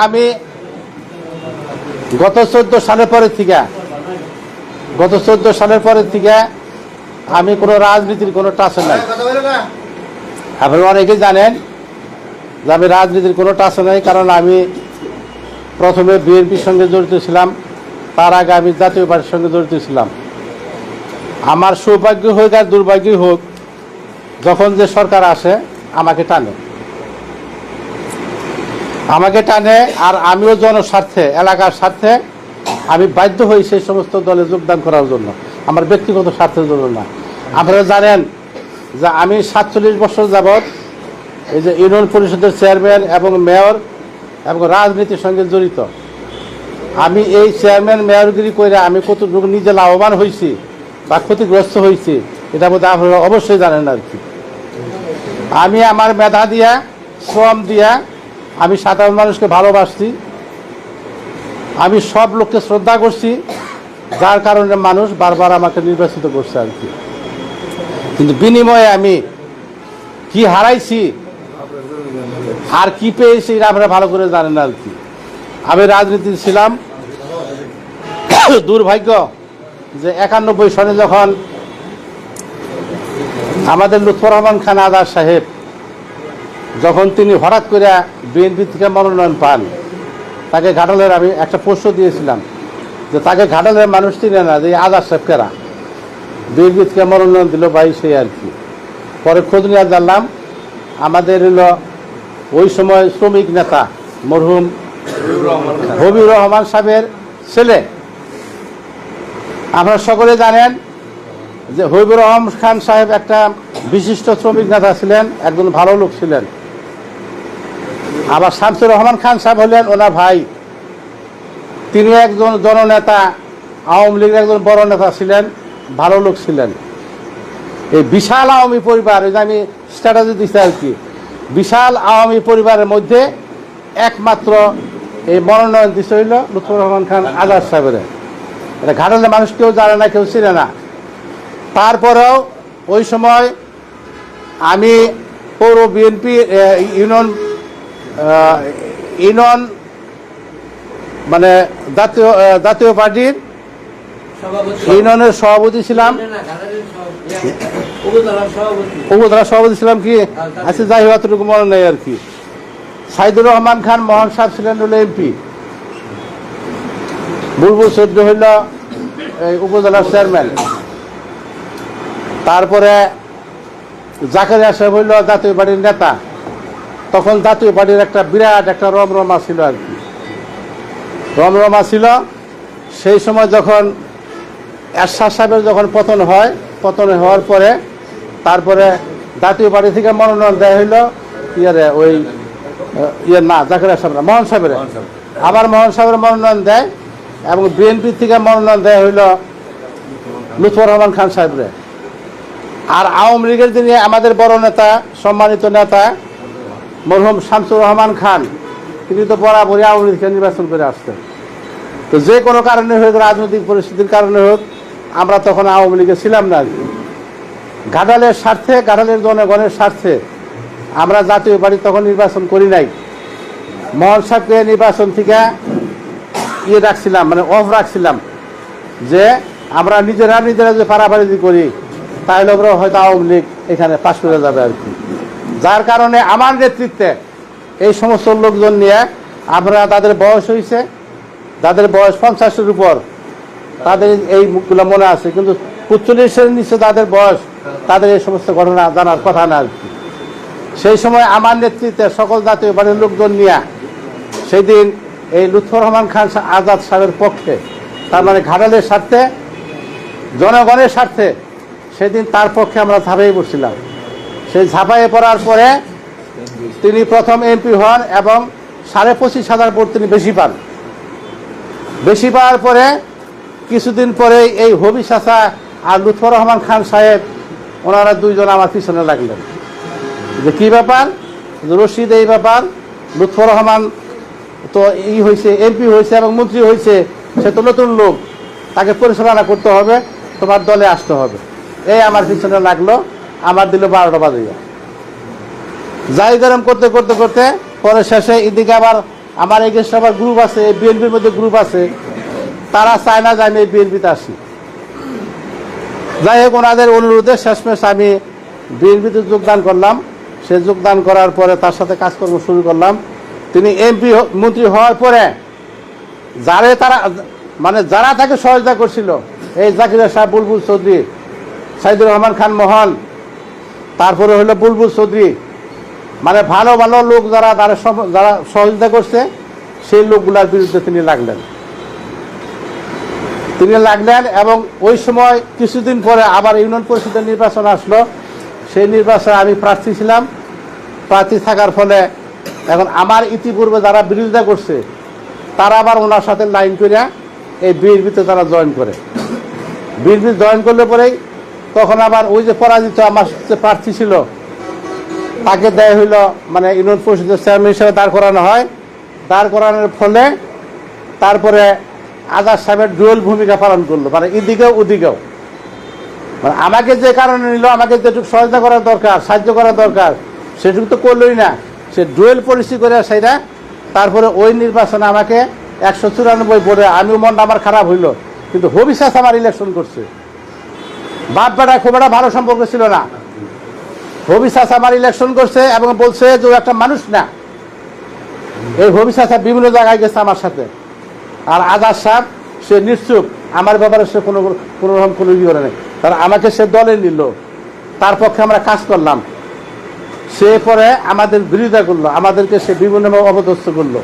আমি গত চোদ্দ সালের পরের থেকে, গত চোদ্দ সালের পরের থেকে আমি কোনো রাজনীতির কোনো টাচে নাই। আপনারা অনেকেই জানেন যে আমি রাজনীতির কোনো টাচে নাই, কারণ আমি প্রথমে বিএনপির সঙ্গে জড়িত ছিলাম, তার আগে আমি জাতীয় পার্টির সঙ্গে জড়িত ছিলাম। আমার সৌভাগ্য হোক আর দুর্ভাগ্যই হোক, যখন যে সরকার আসে, আমাকে টানে। আমাকে টানে আর আমিও জনস্বার্থে, এলাকার স্বার্থে আমি বাধ্য হই সেই সমস্ত দলে যোগদান করার জন্য। আমার ব্যক্তিগত স্বার্থের জন্য না। আপনারা জানেন যে আমি সাতচল্লিশ বছর যাবৎ এই যে ইউনিয়ন পরিষদের চেয়ারম্যান এবং মেয়র এবং রাজনীতির সঙ্গে জড়িত। আমি এই চেয়ারম্যান, মেয়রগিরি করে আমি কতটুকু নিজে লাভবান হয়েছি বা ক্ষতিগ্রস্ত হয়েছি এটা বোধ আপনারা অবশ্যই জানেন আর কি। আমি আমার মেধা দিয়া, শ্রম দিয়া আমি সাধারণ মানুষকে ভালোবাসছি। আমি সব লোককে শ্রদ্ধা করছি, যার কারণে মানুষ বারবার আমাকে নির্বাচিত করছে আর কি। কিন্তু বিনিময়ে আমি কি হারাইছি আর কি পেয়েছি এটা আপনারা ভালো করে জানেন আর কি। আমি রাজনীতি ছিলাম। দুর্ভাগ্য যে একানব্বই সনে যখন আমাদের লুৎফর রহমান খান আদার সাহেব যখন তিনি হঠাৎ করে বিএনপি থেকে মনোনয়ন পান, তাকে ঘাটালের আমি একটা প্রশ্ন দিয়েছিলাম যে তাকে ঘাটালের মানুষ চিনে না যে আদার সাহেবকেরা বিএনপি থেকে মনোনয়ন দিল ভাই সেই আর কি। পরে খোঁজ নিয়ে জানলাম, আমাদের হলো ওই সময় শ্রমিক নেতা মরহুম হবিউর রহমান সাহেবের ছেলে। আপনারা সকলে জানেন যে হবিবুর রহমান খান সাহেব একটা বিশিষ্ট শ্রমিক নেতা ছিলেন, একজন ভালো লোক ছিলেন। আবার শামসুর রহমান খান সাহেব হলেন ওনার ভাই। তিনি একজন জননেতা, আওয়ামী লীগের একজন বড় নেতা ছিলেন, ভালো লোক ছিলেন। এই বিশাল আওয়ামী পরিবার, এই যে আমি স্ট্র্যাটাজি দিচ্ছি আর কি, বিশাল আওয়ামী পরিবারের মধ্যে একমাত্র এই মনোনয়ন দিতে হইল লুৎফর রহমান খান আজাদ সাহেবের। এটা ঘাটালে মানুষ কেউ জানে না, কেউ চিনে না। তারপরেও ওই সময় আমি পৌর বিএনপি ইউনিয়ন ইউনিয়ন মানে জাতীয় জাতীয় পার্টির ইউনিয়নের সভাপতি ছিলাম। উপজেলা সভাপতি। ছিলাম কি? আচ্ছা যাই হোক অতটুকু মনে নেই আর কি। সাইদুর রহমান খান মোহন সাহেব ছিলেন হলো এমপি। বুলবুল চৌধুরী হইল এই উপজেলার চেয়ারম্যান। তারপরে জাকারিয়া সাহেব হইল জাতীয় পার্টির নেতা। তখন জাতীয় পার্টির একটা বিরাট একটা রমরমা ছিল আর কি। রমরমা ছিল সেই সময় যখন এরশাদ সাহেবের যখন পতন হয় পতন হওয়ার পরে তারপরে জাতীয় পার্টি থেকে মনোনয়ন দেওয়া হইল ইয়ে ওই ইয়ে না জাকারিয়া সাহেব না, মোহন সাহেবের। আবার মোহন সাহেবের মনোনয়ন দেয় এবং বিএনপি থেকে মনোনয়ন দেওয়া হইল লুৎফর রহমান খান সাহেবরে। আর আওয়ামী লীগের দিনে আমাদের বড় নেতা সম্মানিত নেতা মরহুম শামসুর রহমান খান। তিনি তো বরাবরই আওয়ামী লীগকে নির্বাচন করে আসতেন। তো যে কোনো কারণে হোক, রাজনৈতিক পরিস্থিতির কারণে হোক, আমরা তখন আওয়ামী লীগে ছিলাম না। ঘাটালের স্বার্থে, ঘাটালের জনগণের স্বার্থে আমরা জাতীয় পার্টি তখন নির্বাচন করি নাই। মোহন সাহেবকে নির্বাচন থেকে ইয়ে রাখছিলাম মানে অফ রাখছিলাম যে আমরা নিজেরা নিজেরা যে পারাপারি করি, তাহলে হয়তো আওয়ামী লীগ এখানে পাশ করে যাবে আর কি। যার কারণে আমার নেতৃত্বে এই সমস্ত লোকজন নিয়ে আমরা তাদের বয়স হয়েছে, তাদের বয়স পঞ্চাশের উপর তাদের এই মুখগুলো মনে আছে, কিন্তু উচ্চল্লিশের নিচে তাদের বয়স, তাদের এই সমস্ত ঘটনা জানার কথা না সেই সময় আমার নেতৃত্বে সকল জাতীয় বাড়ির লোকজন নিয়ে সেই দিন এই লুৎফর রহমান খান আজাদ সাহেবের পক্ষে, তার মানে ঘাটালের স্বার্থে, জনগণের স্বার্থে, সেদিন তার পক্ষে আমরা ঝাঁপাই পড়ছিলাম সেই ঝাঁপাইয়ে পড়ার পরে তিনি প্রথম এমপি হন এবং সাড়ে পঁচিশ হাজার ভোট তিনি বেশি পান। বেশি পাওয়ার পরে কিছুদিন পরে এই হবি চাচা আর লুৎফর রহমান খান সাহেব, ওনারা দুইজন আমার পিছনে লাগলেন। যে কী ব্যাপার? রশিদ এই ব্যাপার, লুৎফর রহমান তো ই হয়েছে এমপি হয়েছে এবং মন্ত্রী হয়েছে সে তো নতুন লোক, তাকে পরিচালনা করতে হবে, তোমার দলে আসতে হবে। এই আমার পিছনে লাগল। আমার দিল বারোটা বাজে যাই গরম করতে করতে করতে, পরে শেষে এদিকে আবার আমার এগেস্ট আবার গ্রুপ আছে বিএনপির মধ্যে গ্রুপ আছে। তারা চায় না আমি বিএনপিতে আসি। যাই হোক, ওনাদের অনুরোধে শেষমেশ আমি বিএনপিতে যোগদান করলাম। সে যোগদান করার পরে তার সাথে কাজকর্ম শুরু করলাম। তিনি এমপি মন্ত্রী হওয়ার পরে যারে তারা মানে যারা তাকে সহযোগিতা করছিল, এই জাকিরা সাহেব বুলবুল চৌধুরী, সাইদুর রহমান খান মোহন তারপরে হলো বুলবুল চৌধুরী। মানে ভালো ভালো লোক যারা, তারা যারা সহযোগিতা করছে, সেই লোকগুলার বিরুদ্ধে তিনি লাগলেন। তিনি লাগলেন এবং ওই সময় কিছুদিন পরে আবার ইউনিয়ন পরিষদের নির্বাচন আসলো। সেই নির্বাচনে আমি প্রার্থী ছিলাম। প্রার্থী থাকার ফলে এখন আমার ইতিপূর্বে যারা বিরোধিতা করছে, তারা আবার ওনার সাথে লাইন করিয়া এই বিএনপিতে তারা জয়েন করে। বিএনপি জয়েন করলে পরেই তখন আবার ওই যে পরাজিত আমার যে প্রার্থী ছিল, তাকে দেয় হইল মানে ইউনিয়ন পরিষদের চেয়ারম্যান হিসেবে দাঁড় করানো হয়। দাঁড় করানোর ফলে তারপরে আজাদ সাহেবের ডুয়েল ভূমিকা পালন করল মানে এদিকেও ওদিকেও। মানে আমাকে যে কারণে নিল, আমাকে যেটুকু সহায়তা করার দরকার, সাহায্য করা দরকার, সেটুকু তো করলোই না। সে ডুয়েল পলিসি করে সেটা তারপরে ওই নির্বাচনে আমাকে একশো চুরানব্বই বোর্ডে আমিও মনটা আমার খারাপ হইল, কিন্তু হবিশ্বাস আমার ইলেকশন করছে। বাপ বেটা খুব একটা ভালো সম্পর্ক ছিল না। হবিশ্বাস আমার ইলেকশন করছে এবং বলছে যে ও একটা মানুষ না। এই হবিশ্বাস বিভিন্ন জায়গায় গেছে আমার সাথে। আর আজাদ সাহেব, সে নিশ্চুপ। আমার ব্যাপারে সে কোনো কোনো রকম কোনো ইয়ে নেই। তার আমাকে সে দলে নিল। তার পক্ষে আমরা কাজ করলাম। সে পরে আমাদের বিরোধিতা করল। আমাদেরকে সে বিভিন্নভাবে অপদস্থ করল।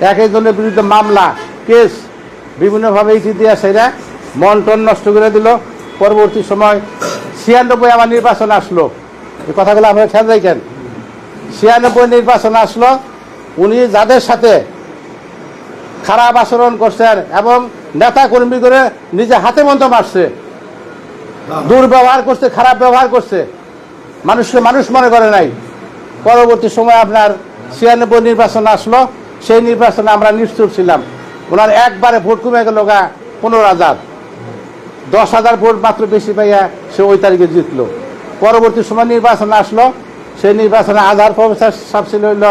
এক একজনের বিরুদ্ধে মামলা, কেস, বিভিন্নভাবে ইতি দিয়া সেটা মন টন নষ্ট করে দিল। পরবর্তী সময় ছিয়ানব্বই আমার নির্বাচন আসলো। এই কথাগুলো আমরা খেয়াল রাখেন। ছিয়ানব্বই নির্বাচন আসলো, উনি যাদের সাথে খারাপ আচরণ করছেন এবং নেতা কর্মী করে নিজে হাতে মন্ত মারছে, দুর্ব্যবহার করছে, খারাপ ব্যবহার করছে, মানুষকে মানুষ মনে করে নাই। পরবর্তী সময় আপনার ছিয়ানব্বই নির্বাচন আসলো, সেই নির্বাচনে আমরা নিশ্চুপ ছিলাম। ওনার একবারে ভোট কমে গেল গা পনেরো হাজার। দশ হাজার ভোট মাত্র বেশি পাইয়া সে ওই তারিখে জিতলো। পরবর্তী সময় নির্বাচন আসলো, সেই নির্বাচনে আধার প্রফেসর সাহেব ছিল হইল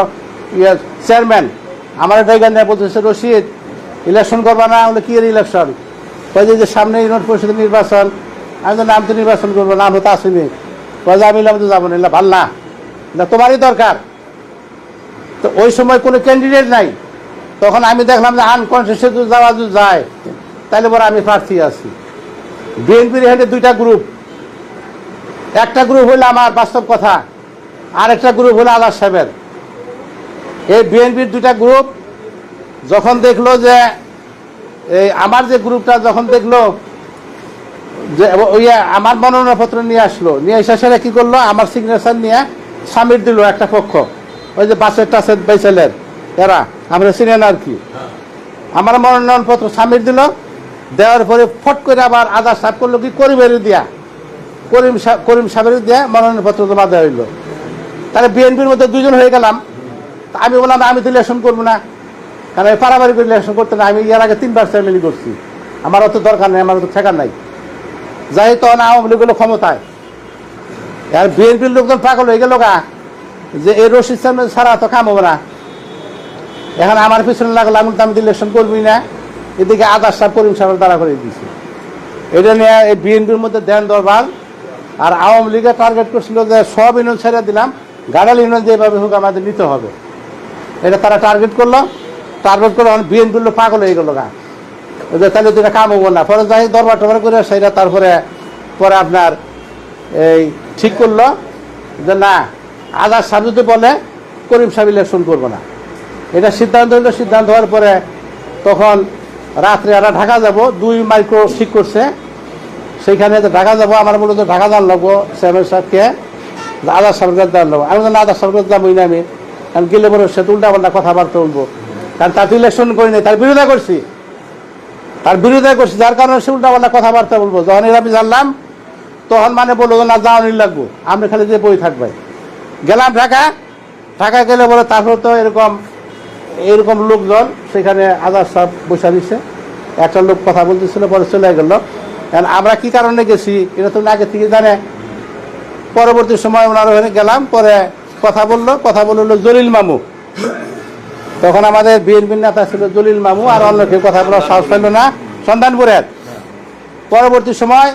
ইয়ে চেয়ারম্যান। আমার জায়গা নিয়ে বলতেছে, রশিদ ইলেকশন করবা না বলে কি ইলেকশন কই যে সামনে ইউনিয়ন পরিষদের নির্বাচন, আমি তো নাম তো নির্বাচন করব নাম হতো আসেনি কয় যে, আমি তো যাব না। ভালো না না তোমারই দরকার। তো ওই সময় কোনো ক্যান্ডিডেট নাই। তখন আমি দেখলাম যে আনকনসিয়াসে যাওয়া যায়। তাহলে পরে আমি প্রার্থী আছি। বিএনপির এখানে দুইটা গ্রুপ একটা গ্রুপ হলো আমার বাস্তব কথা আর একটা গ্রুপ হলো আদার সাহেবের। এই বিএনপির দুইটা গ্রুপ যখন দেখল যে এই আমার যে গ্রুপটা যখন দেখল যে ওই আমার মনোনয়নপত্র নিয়ে আসলো। নিয়ে এসে সেটা কী করল? আমার সিগনেচার নিয়ে সামিট দিল একটা পক্ষ। ওই যে বাসের টাসের বাইসেলের এরা আমরা চিনেন আর কি। আমার মনোনয়নপত্র সামিট দিল দেওয়ার পরে ফট করে আবার আধার সাহেব করল কি? করিমের দিয়া। করিম করিম সাহেবের দিয়া মনোনয়নপত্র জমা দেওয়া হইল। তাহলে বিএনপির মধ্যে দুজন হয়ে গেলাম। আমি বললাম, আমি তো ইলেকশন করব না। কারণ আমি পারাবারিক ইলেকশন করতে না, আমি এর আগে তিনবার চেয়ারম্যানই করছি। আমার অত দরকার নেই, আমার অত ঠেকার নাই। যাই তখন আওয়ামী লীগ ক্ষমতায়। আর বিএনপির লোকজন পাগল হয়ে গেল গা, যে এই রশিদ চেয়ারম্যান ছাড়া তো কাম হবে না। এখন আমার পিছনে লাগল, আমি তো আমি ইলেকশন করবি না। এদিকে আদার সাহেব করিম সাহেবের দ্বারা করে দিয়েছে এটা নিয়ে এই বিএনপির মধ্যে দেন দরবার, আর আওয়ামী লীগে টার্গেট করছিল যে সব ইউনিয়ন ছেড়ে দিলাম, গাড়াল ইউনিয়ন যেভাবে হোক আমাদের নিতে হবে। এটা তারা টার্গেট করল টার্গেট করে বিএনপির লোক পাগল হয়ে গেলো গা। তাহলে তো কাম হব না পরে যাই দরবার টরবার করে সেটা তারপরে, পরে আপনার এই ঠিক করল যে না আদার সাহেব যদি বলে, করিম সাহেব ইলেকশন করব না। এটা সিদ্ধান্ত হইল, সিদ্ধান্ত হওয়ার পরে তখন রাত্রে আমরা ঢাকা যাব দুই মাইক্রো ঠিক করছে। সেইখানে ঢাকা যাব আমার মূলত ঢাকা যাওয়ার লাগবো চেয়ারম্যান সাহেবকে আদার কাছে যাওয়ার লাগবো আমি বললাম, না আদার কাছে যাবোই না আমি। কারণ গেলে পরে সে উল্টা পাল্টা কথাবার্তা বলব। কারণ তার ইলেকশন করি নাই তার বিরোধিতা করছি। তার বিরোধিতা করছি যার কারণে সে উল্টা পাল্টা কথাবার্তা বলব। যখন এর আমি জানলাম তখন মানে বলল না যাওয়ানি লাগবো। আমরা খালি যে বই থাকবে গেলাম ঢাকা ঢাকা গেলে বলে তারপর তো এরকম এরকম লোকজন সেখানে আজাদ সাহেব বসে দিচ্ছে একটা লোক কথা বলতেছিল, পরে চলে গেল। কারণ আমরা কি কারণে গেছি, এটা তো আগে থেকে জানে। পরবর্তী সময় ওনার ওখানে গেলাম, পরে কথা বলল কথা বলল জলিল মামু। তখন আমাদের বিএনপির নেতা ছিল জলিল মামু, আর অন্য কেউ কথা বলার সাহস পেল না সন্ধানপুরের পরবর্তী সময়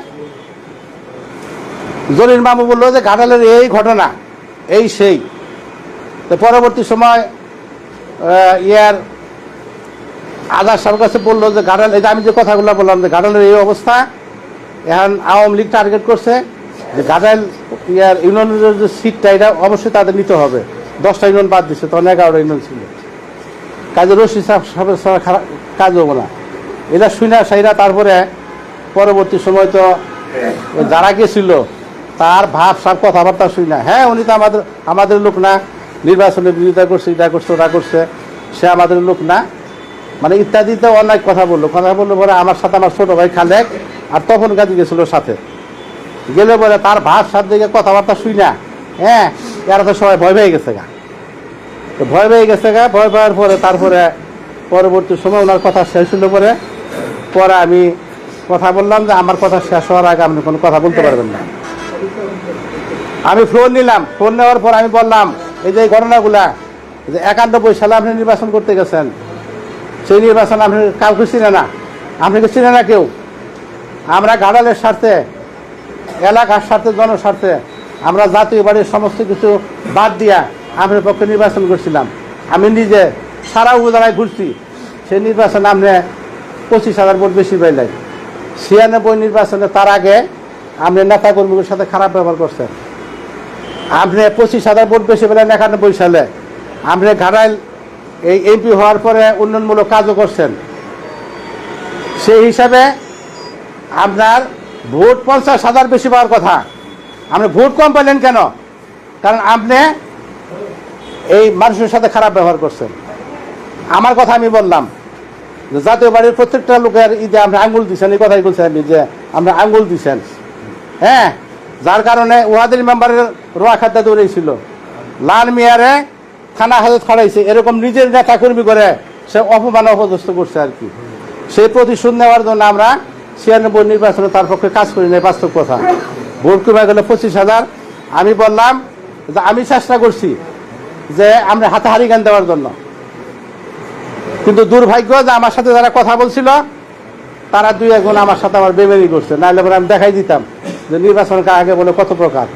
জলিল মামু বলল যে, ঘাটালের এই ঘটনা, এই সেই। তো পরবর্তী সময় ইয়ার আদার সাহেবের কাছে বলল যে ঘাটাল এই আমি যে কথাগুলো বললাম যে ঘাটালের এই অবস্থা, এখন আওয়ামী লীগ টার্গেট করছে যে ঘাটাল ইয়ার ইউনিয়নের যে সিটটা এটা অবশ্যই তাদের নিতে হবে। দশটা ইউনিয়ন বাদ দিচ্ছে তখন এগারোটা ইউনিয়ন ছিল। কাজে রশি সাহেব সাহেবের খারাপ কাজ হব না। এটা শুনে সাইরা তারপরে পরবর্তী সময় তো যারা গেছিল, তার ভাব সাব কথাবার্তা শুই না। হ্যাঁ উনি তো আমাদের আমাদের লোক না। নির্বাচনের বিরোধিতা করছে, এটা করছে, ওটা করছে, সে আমাদের লোক না। মানে ইত্যাদিতে অনেক কথা বলল। কথা বলল পরে আমার সাথে আমার ছোট ভাই খালেক আর তখন গাজী গেছিল সাথে। গেলে পরে তার ভাব সাত দিকে কথাবার্তা শুই না। হ্যাঁ এরা তো সবাই ভয় পেয়ে গেছে গা। তো ভয় পেয়ে গেছে গা, ভয় পাওয়ার পরে তারপরে পরবর্তী সময় ওনার কথা শেষ হলো পরে পরে আমি কথা বললাম যে আমার কথা শেষ হওয়ার আগে আপনি কোনো কথা বলতে পারবেন না। আমি ফোন নিলাম। ফোন নেওয়ার পর আমি বললাম এই যে ঘটনাগুলা, যে একানব্বই সালে আপনি নির্বাচন করতে গেছেন, সেই নির্বাচন আপনি কাউকে চিনে না। আপনাকে চিনে না কেউ? আমরা গাড়ালের স্বার্থে, এলাকার স্বার্থে, জনস্বার্থে, আমরা জাতীয় বাড়ির সমস্ত কিছু বাদ দিয়া আপনার পক্ষে নির্বাচন করছিলাম। আমি নিজে সারা উপজেলায় ঘুরছি, সেই নির্বাচনে আপনি পঁচিশ হাজার ভোট বেশি পাইলেন। ছিয়ানব্বই নির্বাচনে তার আগে আপনি নেতা কর্মীদের সাথে খারাপ ব্যবহার করছেন। আপনি পঁচিশ হাজার ভোট বেশি পেলেন একানব্বই সালে। আপনি ঘাটাইল এই এমপি হওয়ার পরে উন্নয়নমূলক কাজও করছেন। সেই হিসাবে আপনার ভোট পঞ্চাশ হাজার বেশি পাওয়ার কথা। আপনি ভোট কম পেলেন কেন? কারণ আপনি এই মানুষের সাথে খারাপ ব্যবহার করছেন। আমার কথা আমি বললাম জাতীয় বাড়ির প্রত্যেকটা লোকের ঈদে আপনি আঙ্গুল দিচ্ছেন, এই কথাই বলছেন আমি যে আমরা আঙ্গুল দিচ্ছেন। হ্যাঁ? যার কারণে ওয়াদের মেম্বারের রোয়া খাদ্যা দৌড়েছিল। লাল মিয়ারে থানা হাজত খড়াইছে। এরকম নিজের নেতা কর্মী করে সে অপমান অপদস্থ করছে আর কি। সেই প্রতিশোধ নেওয়ার জন্য আমরা ছিয়ানব্বই নির্বাচনে তার পক্ষে কাজ করি নাই, বাস্তব কথা। ভোট কমে গেল পঁচিশ হাজার। আমি বললাম যে আমি চেষ্টা করছি যে আমরা হাতাহারি গান দেওয়ার জন্য। কিন্তু দুর্ভাগ্য যে আমার সাথে যারা কথা বলছিল, তারা দুই একজন আমার সাথে আমার বেমেরি করছে। নাহলে পরে আমি দেখাই দিতাম। যে আগে বলে কত প্রকার?